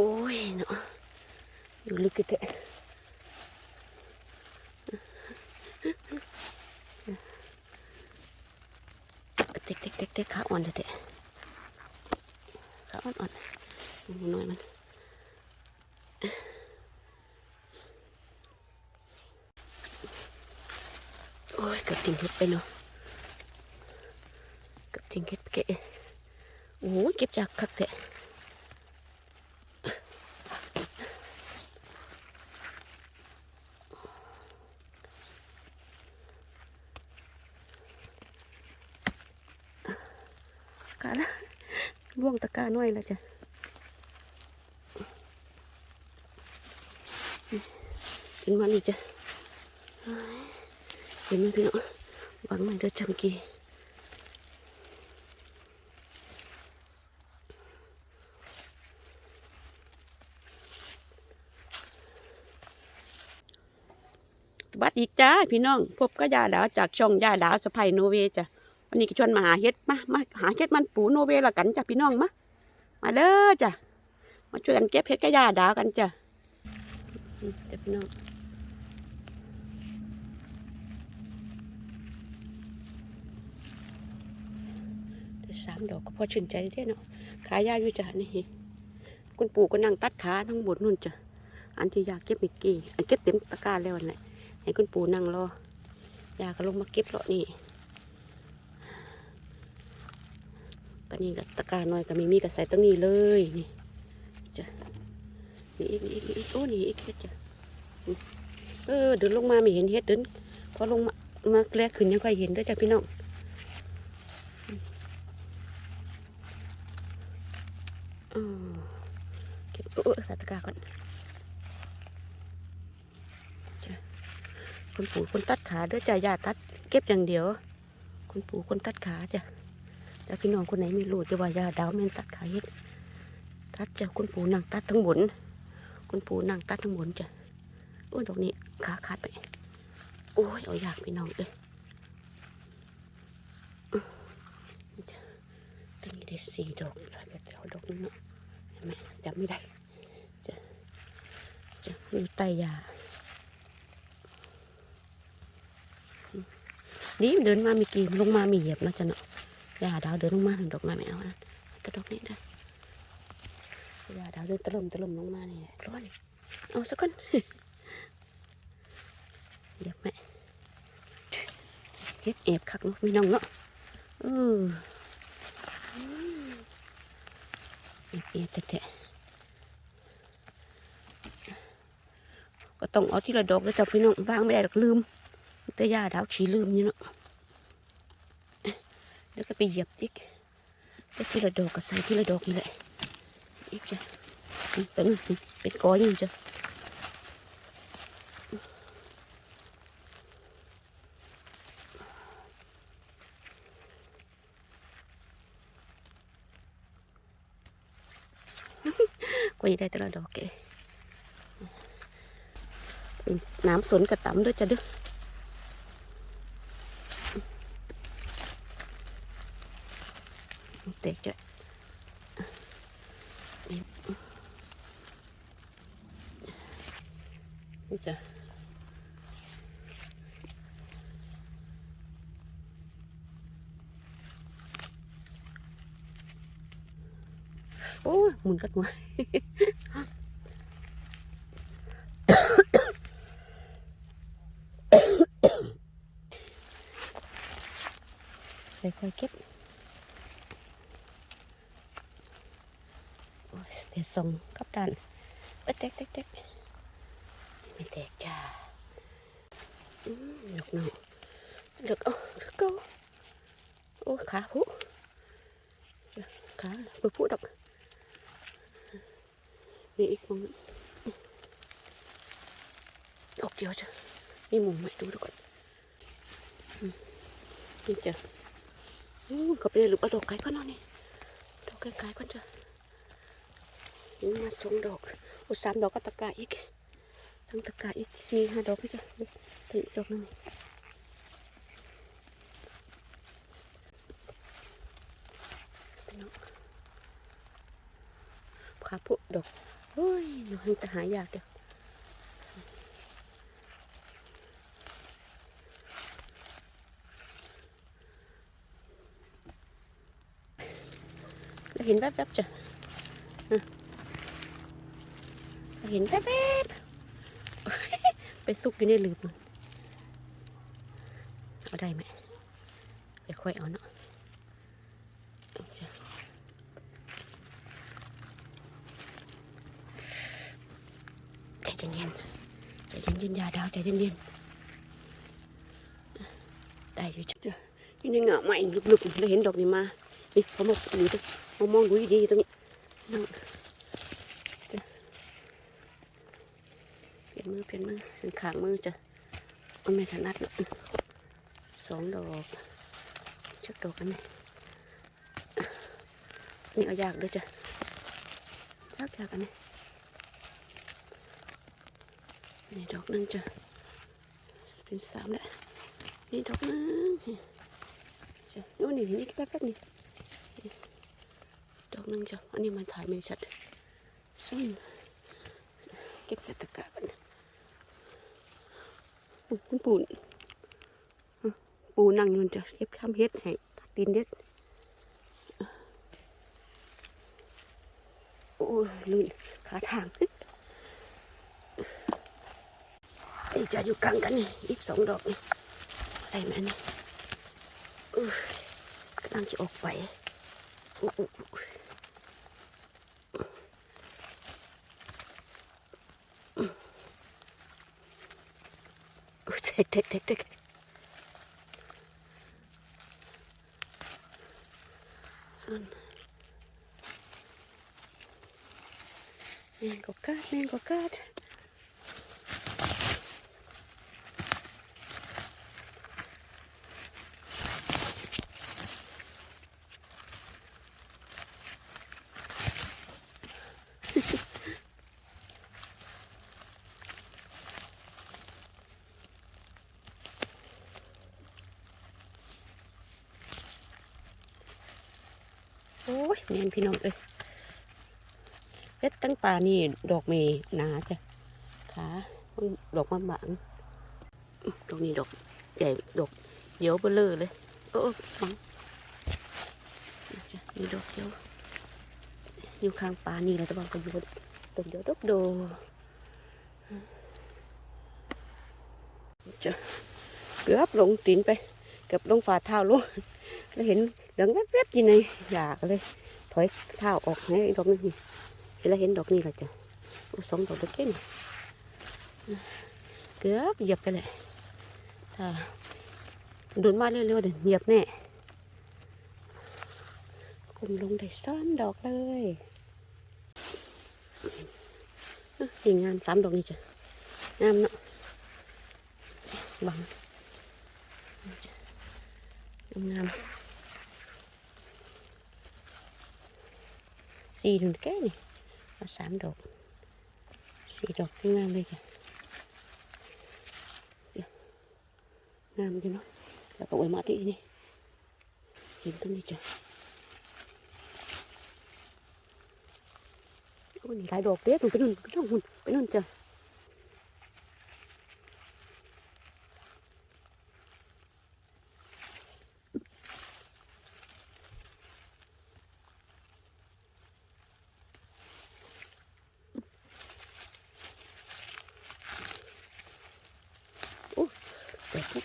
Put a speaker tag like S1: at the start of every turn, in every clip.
S1: โอ้ยเนาะอยู่ลึกกึเตะเต็กเต็กเต็กเต็กขาอ่อนเตะขาอ่อนอ่อนๆน้อยมัน โอ้ยเกับทิ้งเห็ดไปเนาะเกับทิ้งเห็ดไปเกะโอ้ยเก็บจากคักแตะกาละ ล่วงตะกร้าน้อยแล้วจ้ะขึ้นมานี่จ้ะเห็นไหมพี่น้องวางมันเดือดจำกีบัดอีกจ้าพี่น้อง พบก็ยาดาวจากช่องยาดาวสะพายโนเวจ้ะ วันนี้ก็ชวนมาหาเฮ็ดมามาหาเฮ็ดมันปูโนเวละกันจ้ะพี่น้องมามาเด้อจ้ะมาช่วยกันเก็บเฮ็ดก็ยาดาวกันจ้ะจ้ะพี่น้องสามดอกก็พอชื่นใจได้เนาะขายยาอยู่จ้ะนี่คุณปู่ก็นั่งตัดขาทั้งหมดนู่นจ้ะอันที่ยาเก็บไม่กี่อันเก็บเต็มตะกร้าแล้วนั่นแหละให้คุณปู่นั่งรอยาก็ลงมาเก็บเลาะนี่ ก็นี่ก็ตะกร้าน้อยก็ม่มีก็ใส่ตรงนี้เลยนี่จ้ะนี่อีกนี่อีกนี่อีกโอ้นี่อีกเฮ็ดจ้ะเออเดินลงมาไม่เห็นเฮ็ดเดินพอลงมามาแกลกขึ้นยังค่อยเห็นด้วยจ้ะพี่น้องอืมเก็บเออใส่ตะกร้าก่อนจ้ะคุณปู่คนตัดขาเด้อจ้ะอย่าตัด เก็บอย่างเดียวคุณปู่คนตัดขาจ้ะ แต่พี่น้องคนไหนไม่รู้จะว่ายาดาวแม่นตัดขาเฮ็ดตัดจ้ะคุณปู่นั่งตัดทั้งบนคุณปู่นั่งตัดทั้งบนจ้ะโอ้ยดอกนี้ขาขาดไปโอ้ยเอาอยากพี่น้องเอ้ยตอนนี้ได้สี่ดอกแล้วก็เอาดอกนึงเนาะเห็นไหมจำไม่ได้จะจะอยู่ใต้ยานี่เดินมามีกี่ลงมามีเหยียบเนาะจ้ะเนาะ ยาดาวเดินลงมาถึงดอกไม้ไม่เอานะแต่ดอกนี้ได้ยาดาวเดินตะลมตะลมลงมานี่แหละร้อนเอาสักคนเหยียบไหมเฮ็ดเอฟคักเนาะพี่น้องเนาะเออเอียดเอียดแทะก็ต้องเอาที่ละดอกเลยจ้ะพี่น้องวางไม่ได้หรอกลืมแต่ยาดาวขี้ลืมอยู่เนาะ แล้วก็ไปเหยียบอีกแต่ทีละดอกก็ใส่ทีละดอกนี่แหละอีกจ้ะเป็นเป็นก้อยอยู่จ้ะก็ยังได้แต่ละดอกแกน้ำสนกระตำด้วยจ้ะด้อเตะจ้ะนี่นี่จ้ะโอ้ยหมุนกั ดหัวค่อยๆเก็บโอ้ยเดี๋ยว ส่งกับดันเอ้ยเต็กเต็กเต็กไม่แตกจ้าหลือกหน่อยเหลือกเอาเกเอาโอ้ขาผู้ขาเปิดผู้ดอกนี่อีกมุมนึงดอกเดียวจ้ะนี่มุมใหม่ดูดูก่อนนี่จ้ะอืมก็ไปเลยหรือว่าดอกไก่ก็นอนนี่ดอกไก่ไก่ก็จ้ะ มาสองดอกอุสามดอกก็ตะกร้าอีกทั้งตะกร้าอีกสี่ห้าดอกก็จะถึงดอกนึงขาพุดอกโอ้ยหนูให้ต่หายากเดียวเห็นแวบๆจ้ะ เห็นแวบๆไปซุกอยู่ในหลืบมันเอาได้ไหมไปค่อยเอาเนาะใจเย็นๆใจเย็นๆยาดาวใจเย็นๆได้อยู่จ้ะนี่ในเงาใหม่ลึกๆเราเห็นดอกนี้มานี่เขามาอยู่ตรงมามองดูดีๆตรงนี้นั่งจ้ะเปลี่ยน มือเปลี่ยนมือถึงขางมือจะมันไม่ถนัดเนอะสองดอกชักดอกอันไหนนี่เอายากด้วยจ้ะยากยากอันนี้นี่ดอกนึงจ้ะเป็นสามแล้วนี่ดอกนึงจ้ะโน่นนี่นี่แป๊บๆนี่นี่ดอกนึงจ้ะอันนี้มันถ่ายไม่ชัดซึ่งเก็บใส่ตะกร้ากันอุ๊ย คุณปูนปูนั่งอยู่นั่นจะเก็บข้ามเฮ็ดให้ตักดินเด็ดโอ้ยลื่นขาทางไอ้จะอยู่กลางกันนี่อีกสองดอกนี่ได้ไหมนี่กำลังจะออกไปอุ๊ ยอุ๊ยอุ๊ยอุ๊ยเด็ก โอ้ยเนียนพี่น้องเอ้ยเพชรตั้งป่านี่ดอกเมหนาจ้ะขาดอกมะบางดอกนี้ดอกใหญ่ดอกเขียวเบลอเลยโอ้ฟังมีดอกเขียวอยู่ข้างป่านี่แหละแต่ว่าก็อยู่ต้นเดียวดอกโดจ้ะเกือบลงตีนไปเกือบลงฝ่าเท้าลงแล้วเห็น เหลืองแวบๆอยู่ในอยากเลย ถอยเท้าออกให้ดอกนึงนี่เห็นแล้วเห็นดอกนี้และจ้ะสองดอกเล็กๆนี่เกือบเหยียบไปเลยถ้าโดนมาเร็วๆเดี๋ยวเหยียบแน่กลมลงได้ซ้อนดอกเลยอะนี่งามสามดอกนี่จ้ะงามเนาะบังงาม ๆสี่ถึงแก่นี่เอาสามดอกสี่ดอกที่งามเลยจ้ะเดี๋ยวงามจังเนาะแล้วก็ไว้มาที่นี่เห็นตรงนี้จ้ะโอ้ยนี่หลายดอกเด็กมันไปนู่นไปนู่นไปนู่นจ้ะแต่ค่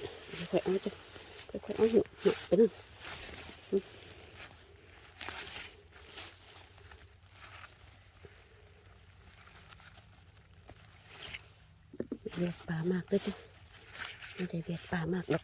S1: อยๆเอาจ้ะค่อยๆเอาหนุหนุไปนั่นเบียดป่ามากเลยจ้ะไม่ได้เบียดป่ามากหรอก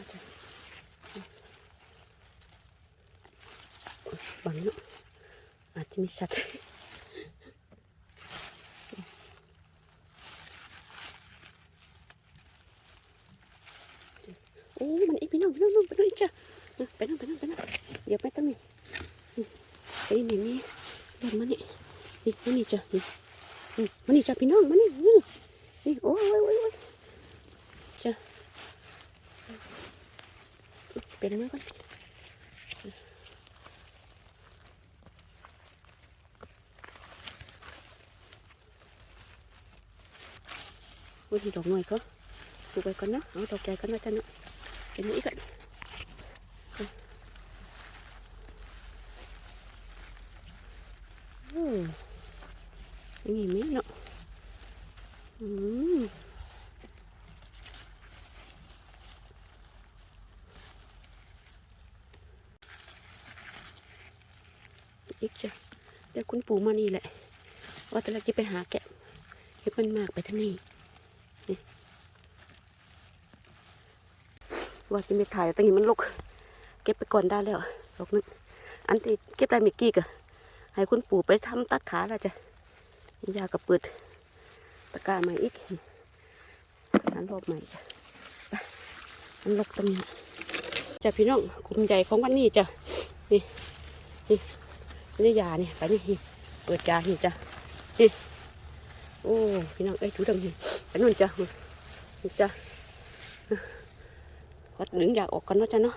S1: natin. Bango. Atimisat. oh, mana pinang, pinang, pinang ini nah, Pinang, pinang, pinang. Dia petam ni. Eh, ini ni. ini mana ni. ini mana ica. Ni. Mana ica pinang, mana, mana. อ้ยดอกหน่อยเขาปลูกไปก่อนนะเอาดอกใหญ่ก่อนนะจ้ะเนาะเป็นอีกก่อนโอืมอย่างงี้ไหมเนาะอืมอีกจ้ะเดี๋ยวคุณปู่มานี่แหละ ว่าแต่ละจะไปหาแกะเห็ดมันมากไปทั้งนี้ ว่าจะไม่ถ่ายตั้งนี้มันลก เก็บไปก่อนได้แล้วดอกนึงอันที่เก็บได้เมื่อกี้ก็ให้คุณปู่ไปทำตัดขาแล้วจ้ะยาก็เปิดตะกร้าใหม่อีกนั้นรอบใหม่จ้ะมันลกตรงนี้จ้ะพี่น้องกลุ่มใหญ่ของวันนี้จ้ะนี่นี่นี่ยานี่ไปนี่เปิดยานี่จ้ะนี่โอ้พี่น้องเอ้ยถูดำนี่ ไปนู่นจ้ะนี่จ้ะก็ดึงยาออกกันเนาะจ้ะเนาะ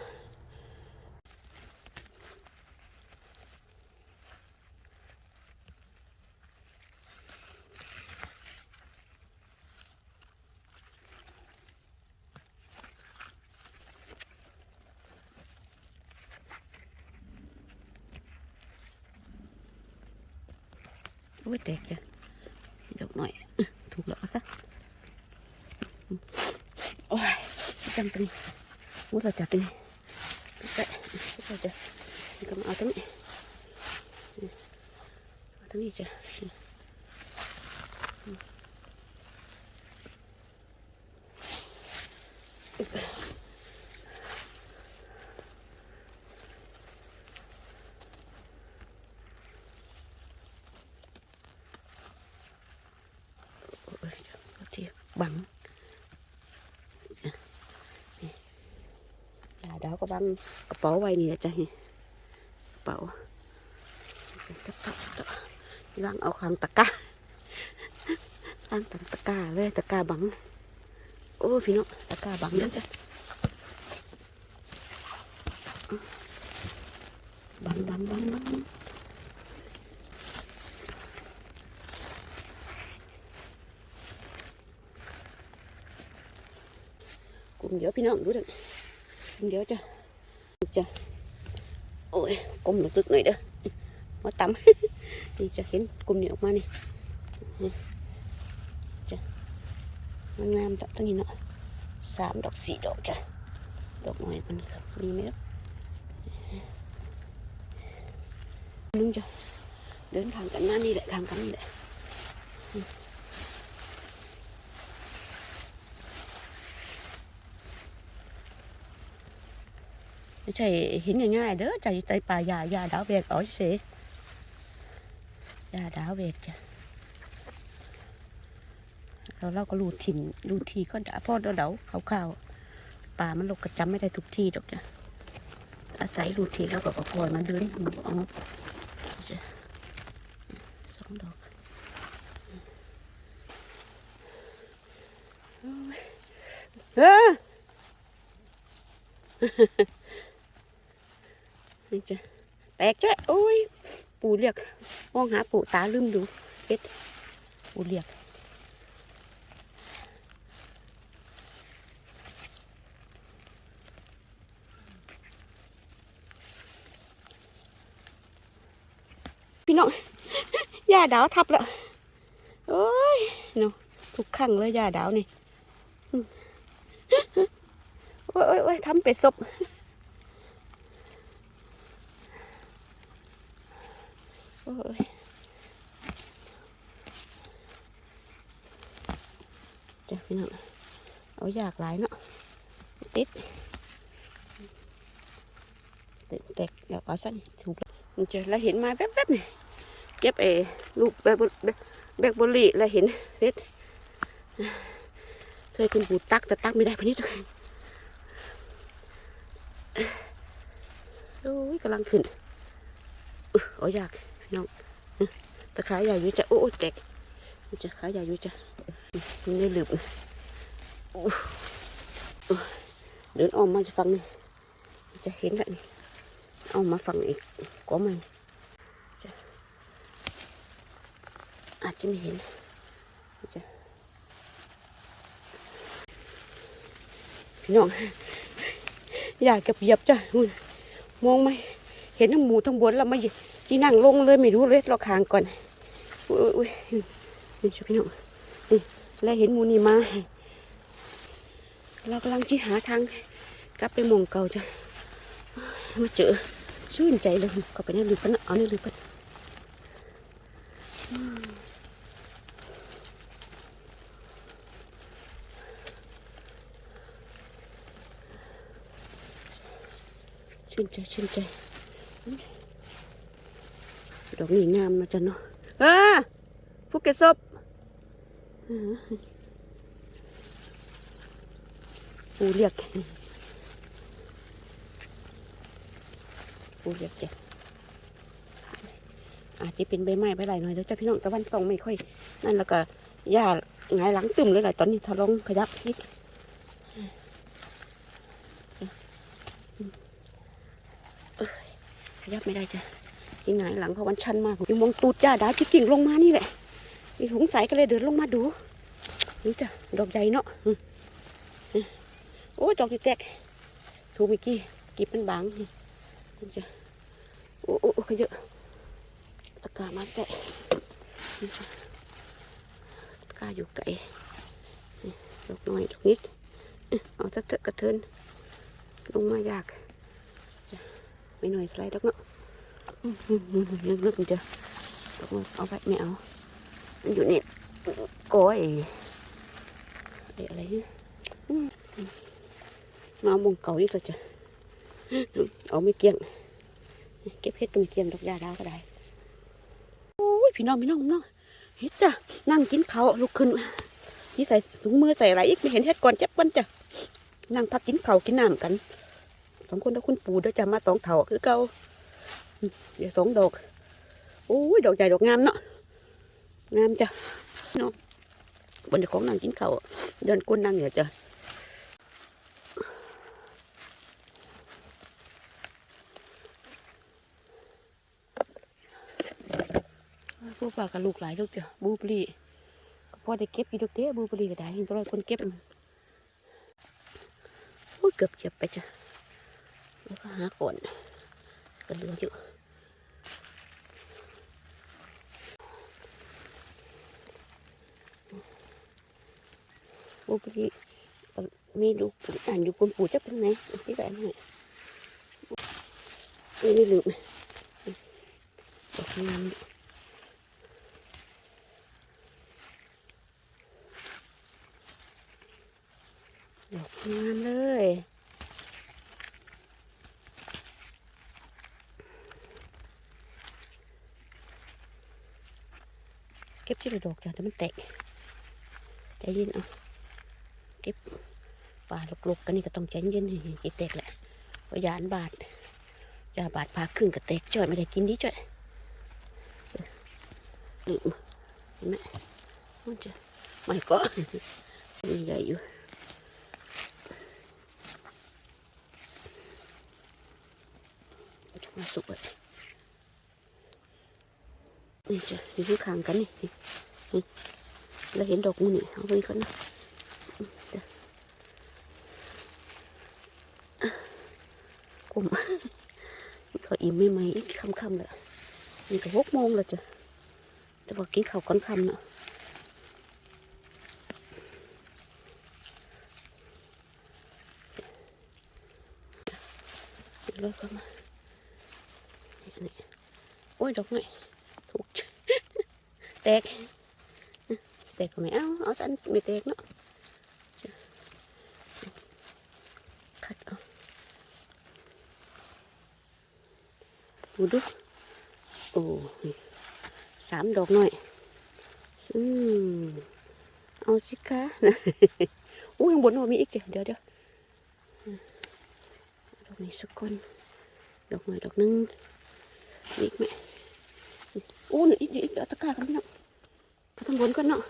S1: โอ้ยแตกจ้ะดอกหน่อยอื้อถูกแล้วเอาซะโอ้ยจำตรงนี้มุดเราจับตรงนี้แตะเราจะก็มาเอาตรงนี้เอาตรงนี้จ้ะโอ้ยเอาที่บังนี่ยาดาว ก็บังกระเป๋าไว้นี่แหละจ้ะนี่กระเป๋าจับจับจับล้างเอาข้างตะกร้าล้างตังตะกร้าเลยตะกร้าบัง โอ้พี่น้องตะกร้าบังเด้อจ้ะบังบังบังบังกลุ่มเดี๋ยวพี่น้องดูเด้อกลุ่มเดี๋ยวจ้ะ จ้ะโอ้ยกลมลึกๆหน่อยเด้อมาตำนี่จะเห็นกลุ่มนี้ออกมานี่นี่จ้ะมันง ใช่เห็นง่ายๆเด้อใจใจป่ายายาดาวเวกอ๋อเฉยยาดาวเวกจ้ะเราเราก็รูดถิ่นรูดทีก็ด่าพ่อเดาเดาขาวๆป่ามันลกกระจำไม่ได้ทุกที่ดอกจ้ะอาศัยรูดทีแล้วก็ปล่อยมันเดินอ๋อจ้ะสองดอกเออ นี่จ้ะแตกจ้ะโอ้ย ปูเรียกมองหาปูตาลืมดูเอ็ดปูเรียกพี่น้องย่าดาวทับแล้วโอ้ยเนาะทุกครั้งเลยย่าดาวนี่ยโอ้ยโอ้ยทำเป็ดศพ โอ้ ยจ้ะพี่น้องเอาอยากหลายเนาะติดติดแตกเดี๋ยวเอาสั้นถูกมันจะแล้วเห็นมาแป๊บๆนี่เก็บเอลูกแบกแบกบุหรี่แล้วเห็นเสร็จช่วยคุณปู่ตักแต่ตักไม่ได้พอนิดเลยโอ้ยกำลังขึ้นอุ๊ยโอ้ยาก น้องตะขาใหญ่ยู่จะโอ้ยแตกนี่จะขาใหญ่ยู่จะมันได้หลืบเดินออกมาจะฟังนี่จะเห็นแล้วนี่เอามาฟังอีกก็ไม่จะอาจจะไม่เห็นจะพี่น้องอยากจะเหยียบจ้ะมองไหม เห็นทั้งหมูทั้งบนแล้วมาจีนั่งลงเลยไม่รู้เลยเราคางก่อนอุ้ยอุ้ยนี่ช่วยพี่น้องนี่แล้วเห็นหมูนี่มา เรากำลังจีหาทางกลับไปมองเก่าจ้ะมาเจอชื่นใจเลยก็ไปนี่ลืมกันะเอานี่ลืมกันชื่นใจชื่นใจ ดอกนี่งามนะจ๊ะเนาะอ่าผู้เก็บศพปูเรียกปูเรียกจ้ะอาจจะเป็นใบไม้ใบไหลหน่อยเดี๋ยวจ้ะพี่น้องตะวันส่องไม่ค่อย นั่นแล้วก็หญ้าหงายหลังตึมเลยหลายตอนนี้ทะลงขยับนิดเอ้ย ขยับไม่ได้จ้ะที่หงายหลังเพราะวันชันมากอยู่มองตูดจ้าดาที่กิ่งลงมานี่แหละมีสงสัยก็เลยเดินลงมาดู นี่จ้ะดอกใหญ่เนาะอืมอืมโอ้ยดอกที่แตกถูกเมื่อกี้กีบเป็นบางนี่นี่จ้ะโอ้โอ้เยอะตะกร้ามาแตะนี่จ้ะกล้าอยู่ไกลดอกน้อยดอกนิดเอาสักเถอะกระเทินลงมายาก ไม่หน่อยไรดอกเนาะอื้อหือหือหือลึกๆมันจะดอกเอาไปไม่เอามันอยู่นี่ก้อยอะไรอะไรเนี่ยมาเอามงเก่าอีกแล้วจ้ะเอาไม่เกี่ยง เก็บเห็ดก็ไม่เกี่ยงดอกยาดาวก็ได้โอ้ยพี่น้องพี่น้องพี่น้องเฮ็ดจ้ะนั่งกินเขาลุกขึ้นนี่ใส่ถุงมือใส่อะไรอีกไม่เห็นเฮ็ดก่อนเจ็บวันจ้ะนั่งพักกินเขากินน้ำกัน สองคนแล้วคุณปู่เด้อจ้ะมาสองเถาคือเก่าเดี๋ยวสองดอกโอ้ยดอกใหญ่ดอกงามเนาะงามจ้ะเนาะบนเดี๋ยวของนั่งกินเขาเดินก้นนั่งเนี่ยจ้ะพวกปลากับลูกหลายลูกจ้ะบลูเบอร์รี่ก็พอได้เก็บอีดอกเด้อบลูเบอร์รี่ก็ได้เห็นตัวเรคนเก็บมันโอ้เกือบเก็บไปจ้ะี๋ยวก็หาก่อนก็เหลืออยู่บลูเบอร์รี่มีดูอ่านอยู่คุณปู่จะเป็นไงที่แบบไหนนี่ไม่ลืมดอกงาม ดอกงามเลย เก็บที่ละดอกจ้ะแต่มันแตกใจเย็นเอาเก็บป่าหลกๆกันนี่ก็ต้องใจเย็นให้ให้แตกแหละเพราะยานบาดยาบาดพาครึ่งกับแตกจ่อยไม่ได้กินดิจ่อยลืมเห็นไหมมันจะไม่ก็มีใหญ่อยู่มาสุกเลย นี่จ้ะอยู่ข้างกันนี่นี่นี่แล้วเห็นดอกมูนี่เอาไปก่อนนะอืมจ้ะอ่กลมก็อิ่มไม่ไหมค่ำๆเลยนี่ก็หกโมงแล้วจ้ะจะบอกกินข้าวก่อนค่ำเนาะเลิกก็มานี่โอ้ยดอกไม้ แตกแตกก็ไม่เอาเอาแต่ไม่แตกเนาะคัดเอาดูดูโอ้สามดอกหน่อยอืมเอาสิคะนะอู้ยังบนว่ามีอีกเดี๋ยวเดี๋ยวเดี๋ยวดอกนี้สักคนดอกหน่อยดอกหนึงอีกไหม อ้หนึ่งอีกอีกเอาตะกร้ากันพี่น้องไปทางบนก่อนเนาะ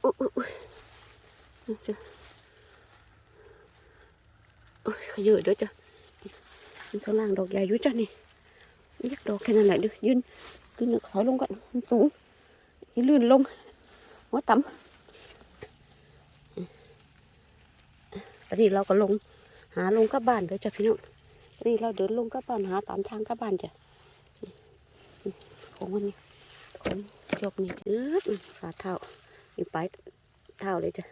S1: โอ้โอ้โอ้ยอาจ้ะโอ้ยขยืดด้วยจ้ะมันข้างล่างดอกใหญ่อยู่จ้ะนี่ยักดอกแค่นั้นแหละดูยืนยืนถอยลงก่อนมันสูงอย่าลื่นลงหัวต่ำตอนนี้เราก็ลงหาลงกับบ้านเด้อจ้ะพี่น้องตอนนี้เราเดินลงกับบ้านหาตามทางกับบ้านจ้ะ ของมันนี่ของยกนี่จืดฝาเท้านี่ไปเท้าเลยจ้ะ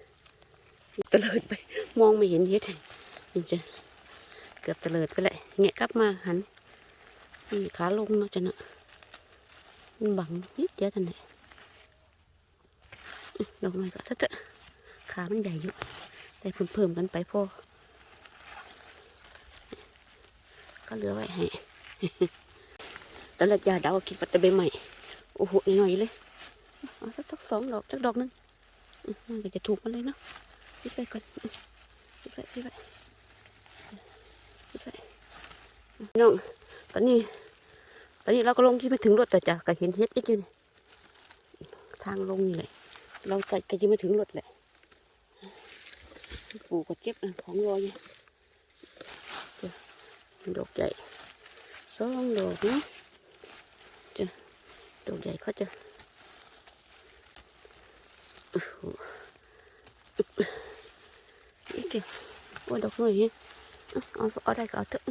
S1: ตะเลิดไป มองไม่เห็นเฮ็ดนี่จ้ะเกือบตะเลิดไปเลยเงี้ยกลับมาหันนี่ขาลงเนาะจ้ะเนาะมันบังนิดเดียวท่านั้นแหลอื้อดอกไม้ก็เถอะขามันใหญ่อยู่แต่เพิ่มๆกันไปพอก็เหลือไว้ให้ ตอนแรกยาดาวคิดว่าจะไปใหม่โอ้โหหน่อยเลยเอาสักสักสองดอกสักดอกหนึงมันก็จะถูกมันเลยเนาะปิดไปก่อนอื้อปิดไปปิดไปปิดไปน้องตอนนี้ ตอนนี้เราก็ลงที่ไม่ถึงรถแต่จะก็เห็นเฮ็ดอีกอยู่นี่ทางลงนี่แหละเราจะก็จะไม่ถึงรถแหละปู่ก็เก็บของรออยู่ดอกใหญ่สองดอกเนาะ จะดอกใหญ่เขาจะโอ้โหอึ๊บนี่เดียวว่าดอกน้อยเนี่ยเอาเอาเอาได้ก็เอ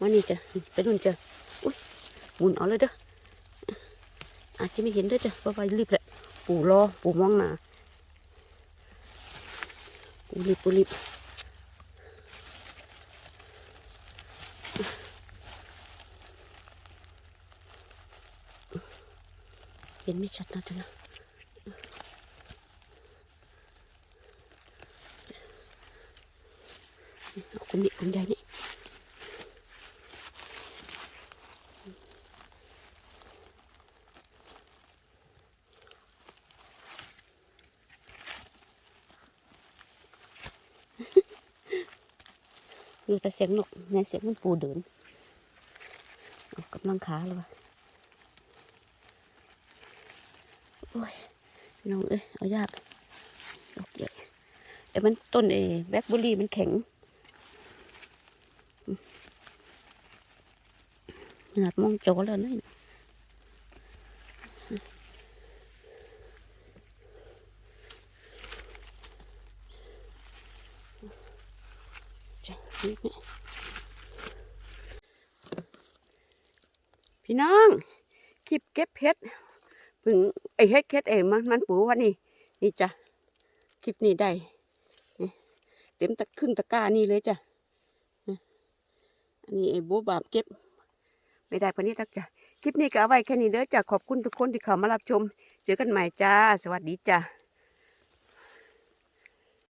S1: มานี่จ้ะไปนู่นจ้ะอุ้ยหมุนเอาเลยเด้ออาจจะไม่เห็นด้วยจ้ะเพราะว่ารีบแหละปู่รอปู่มองหนาปู่รีบปู่รีบเห็นไม่ชัดนะจ๊ะนะเอาคุณนี่คุณยายนี่ ดูแต่เสียงนกในเสียงมันปูเดินออกำลังขาเลยวะโอ้ยพี่น้องเอ้ยเอายากดอกใหญ่แต่มันต้นเอแบล็คเบอร์รี่มันแข็งขนาดมองจอแล้วนี่จ้ะนี่ไง พี่น้องคลิปเก็บเพชรพึ่งไอเฮ็ดเฮ็ดเองมันมันปูวันนี้นี่จ้ะคลิปนี้ได้เต็มตะครึ่งตะกร้านี่เลยจ้ะนี่อันนี้ไอ้บูบาบเก็บ ไม่ได้พอนี้ทักจ้ะคลิปนี้ก็เอาไว้แค่นี้เด้อจ้ะขอบคุณทุกคนที่เข้ามารับชม เจอกันใหม่จ้า สวัสดีจ้า